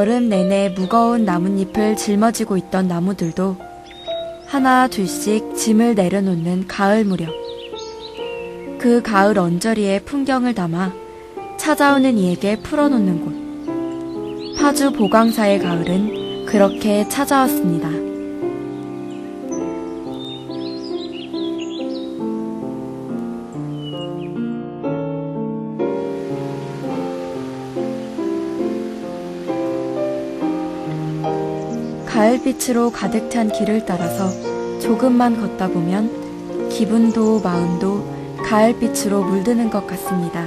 여름 내내 무거운 나뭇잎을 짊어지고 있던 나무들도 하나 둘씩 짐을 내려놓는 가을 무렵. 그 가을 언저리의 풍경을 담아 찾아오는 이에게 풀어놓는 곳. 파주 보강사의 가을은 그렇게 찾아왔습니다. 가을빛으로 가득 찬 길을 따라서 조금만 걷다 보면 기분도 마음도 가을빛으로 물드는 것 같습니다.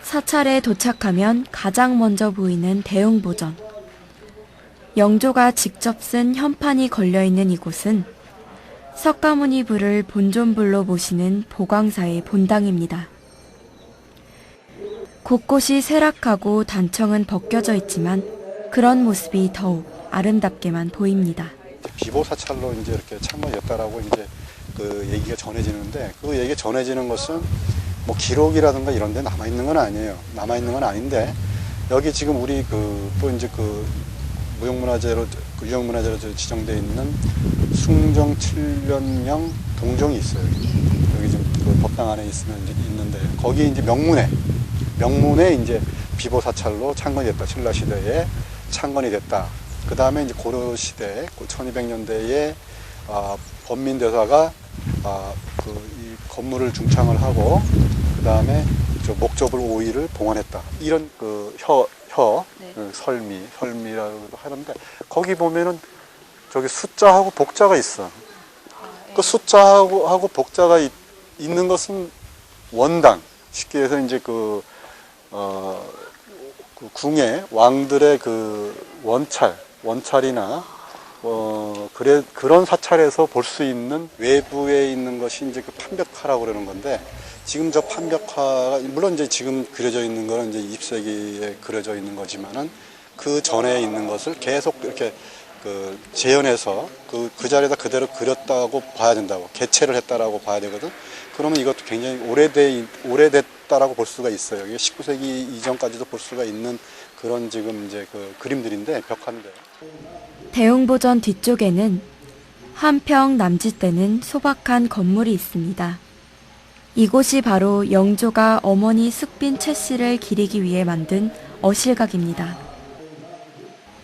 사찰에 도착하면 가장 먼저 보이는 대웅보전. 영조가 직접 쓴 현판이 걸려 있는 이곳은 석가모니 불을 본존불로 모시는 보광사의 본당입니다. 곳곳이 쇠락하고 단청은 벗겨져 있지만 그런 모습이 더욱 아름답게만 보입니다. 비보 사찰로 이제 이렇게 참모였다라고 이제 그 얘기가 전해지는데 그 얘기가 전해지는 것은 뭐 기록이라든가 이런 데 남아 있는 건 아니에요. 남아 있는 건 아닌데 여기 지금 우리 그 또 이제 그 무형문화재로 그 유형문화재로 지정돼 있는 숭정 7년령 동정이 있어요. 여기 지금 그 법당 안에 있으면 있는데 거기 이제 명문에 명문에 이제 비보 사찰로 창건이 됐다. 신라 시대에 창건이 됐다. 그 다음에 이제 고려 시대, 1200년대에 아, 범민 대사가 아, 그이 건물을 중창을 하고 그 다음에 저 목조불 오이를 봉헌했다. 이런 그 혀, 혀, 네. 그 설미, 설미라고 하는데 거기 보면은 저기 숫자하고 복자가 있어. 그 숫자하고 하고 복자가 있, 있는 것은 원당. 쉽게 해서 이제 그, 어, 그 궁의 왕들의 그 원찰, 원찰이나 어, 그래, 그런 사찰에서 볼 수 있는 외부에 있는 것이 이제 그 판벽화라고 그러는 건데 지금 저 판벽화가 물론 이제 지금 그려져 있는 거는 이제 20세기에 그려져 있는 거지만은 그 전에 있는 것을 계속 이렇게 그 재현해서 그, 그 자리에다 그대로 그렸다고 봐야 된다고 개체를 했다라고 봐야 되거든. 그러면 이것도 굉장히 오래돼 오래됐다라고 볼 수가 있어요. 이게 19세기 이전까지도 볼 수가 있는 그런 지금 이제 그 그림들인데 벽화인데. 대웅보전 뒤쪽에는 한평 남짓되는 소박한 건물이 있습니다. 이곳이 바로 영조가 어머니 숙빈 최 씨를 기리기 위해 만든 어실각입니다.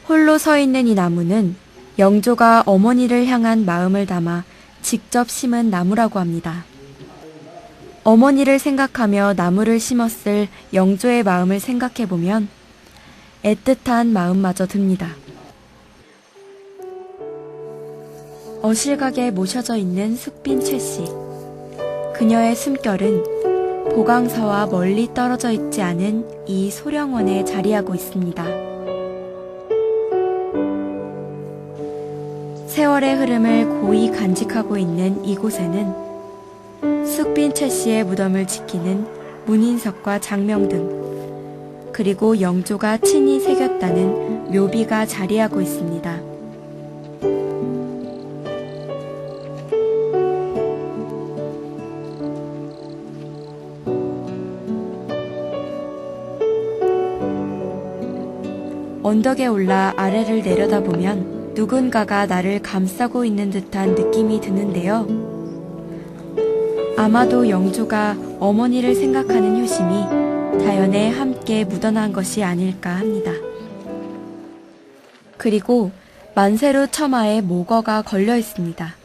홀로 서 있는 이 나무는 영조가 어머니를 향한 마음을 담아 직접 심은 나무라고 합니다. 어머니를 생각하며 나무를 심었을 영조의 마음을 생각해보면 애틋한 마음마저 듭니다. 어실각에 모셔져 있는 숙빈 최 씨. 그녀의 숨결은 보강사와 멀리 떨어져 있지 않은 이 소령원에 자리하고 있습니다. 세월의 흐름을 고이 간직하고 있는 이곳에는 숙빈 최 씨의 무덤을 지키는 문인석과 장명 등 그리고 영조가 친히 새겼다는 묘비가 자리하고 있습니다. 언덕에 올라 아래를 내려다보면 누군가가 나를 감싸고 있는 듯한 느낌이 드는데요. 아마도 영조가 어머니를 생각하는 효심이 자연에 함께 묻어난 것이 아닐까 합니다. 그리고 만세루 처마에 모거가 걸려 있습니다.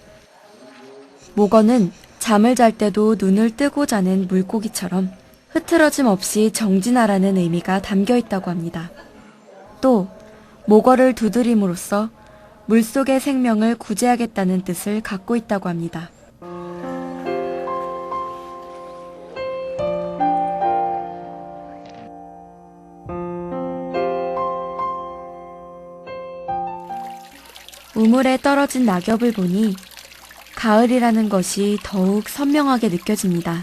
모거는 잠을 잘 때도 눈을 뜨고 자는 물고기처럼 흐트러짐 없이 정진하라는 의미가 담겨 있다고 합니다. 또 모거를 두드림으로써 물속의 생명을 구제하겠다는 뜻을 갖고 있다고 합니다. 우물에 떨어진 낙엽을 보니 가을이라는 것이 더욱 선명하게 느껴집니다.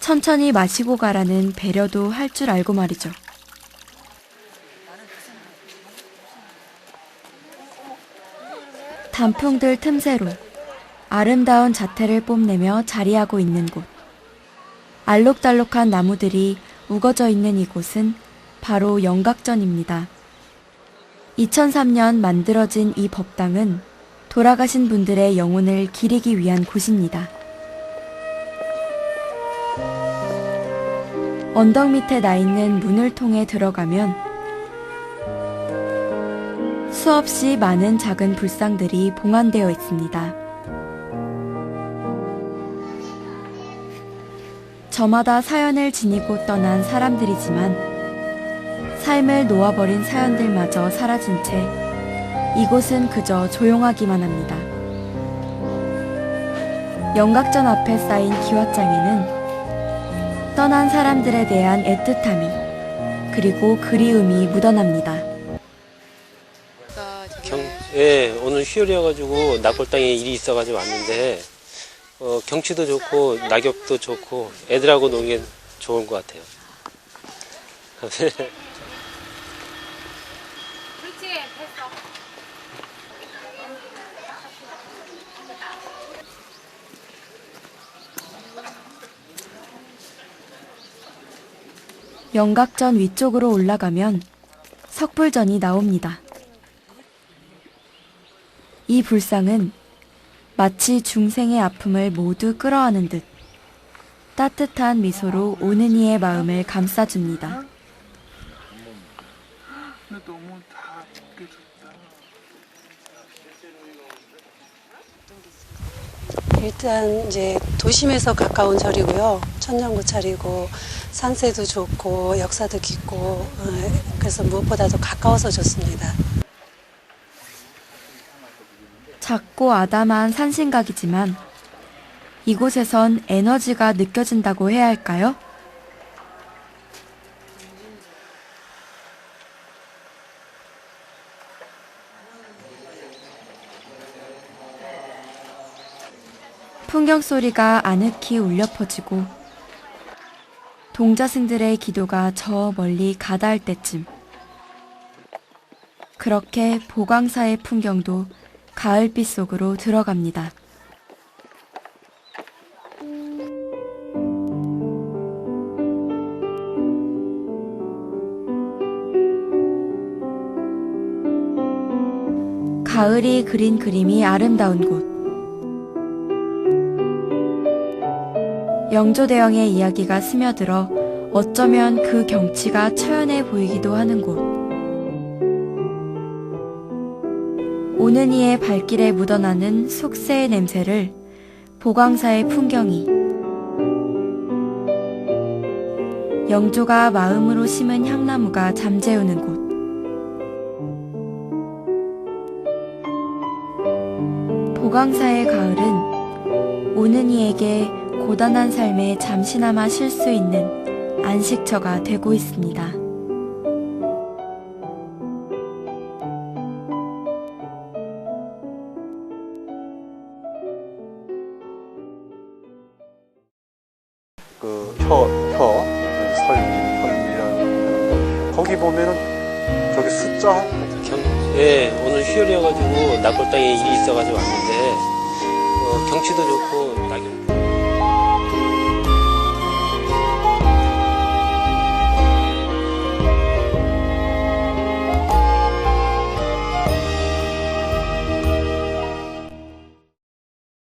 천천히 마시고 가라는 배려도 할 줄 알고 말이죠. 단풍들 틈새로 아름다운 자태를 뽐내며 자리하고 있는 곳. 알록달록한 나무들이 우거져 있는 이곳은 바로 영각전입니다. 2003년 만들어진 이 법당은 돌아가신 분들의 영혼을 기리기 위한 곳입니다. 언덕 밑에 나 있는 문을 통해 들어가면 수없이 많은 작은 불상들이 봉안되어 있습니다. 저마다 사연을 지니고 떠난 사람들이지만 삶을 놓아버린 사연들마저 사라진 채 이곳은 그저 조용하기만 합니다. 영각전 앞에 쌓인 기와장에는 떠난 사람들에 대한 애틋함이 그리고 그리움이 묻어납니다. 경, 예, 오늘 휴일이어가지고 낙골당에 일이 있어가지고 왔는데, 어, 경치도 좋고, 낙엽도 좋고, 애들하고 놀기엔 좋은 것 같아요. 영각전 위쪽으로 올라가면 석불전이 나옵니다. 이 불상은 마치 중생의 아픔을 모두 끌어안은 듯 따뜻한 미소로 오는 이의 마음을 감싸줍니다. 일단 이제 도심에서 가까운 절이고요. 천년고찰이고 산세도 좋고 역사도 깊고 어, 그래서 무엇보다도 가까워서 좋습니다. 작고 아담한 산신각이지만 이곳에선 에너지가 느껴진다고 해야 할까요? 풍경 소리가 아늑히 울려 퍼지고 동자승들의 기도가 저 멀리 가다할 때쯤 그렇게 보광사의 풍경도 가을빛 속으로 들어갑니다. 가을이 그린 그림이 아름다운 곳. 영조대왕의 이야기가 스며들어 어쩌면 그 경치가 처연해 보이기도 하는 곳. 오는 이의 발길에 묻어나는 속세의 냄새를 보광사의 풍경이 영조가 마음으로 심은 향나무가 잠재우는 곳 보광사의 가을은 오는 이에게 고단한 삶에 잠시나마 쉴 수 있는 안식처가 되고 있습니다. 혀, 혀, 설, 설미라는 거기 보면은 저기 숫자? 경, 예, 오늘 휴일이어가지고 낙골당에 일이 있어가지고 왔는데, 어, 경치도 좋고,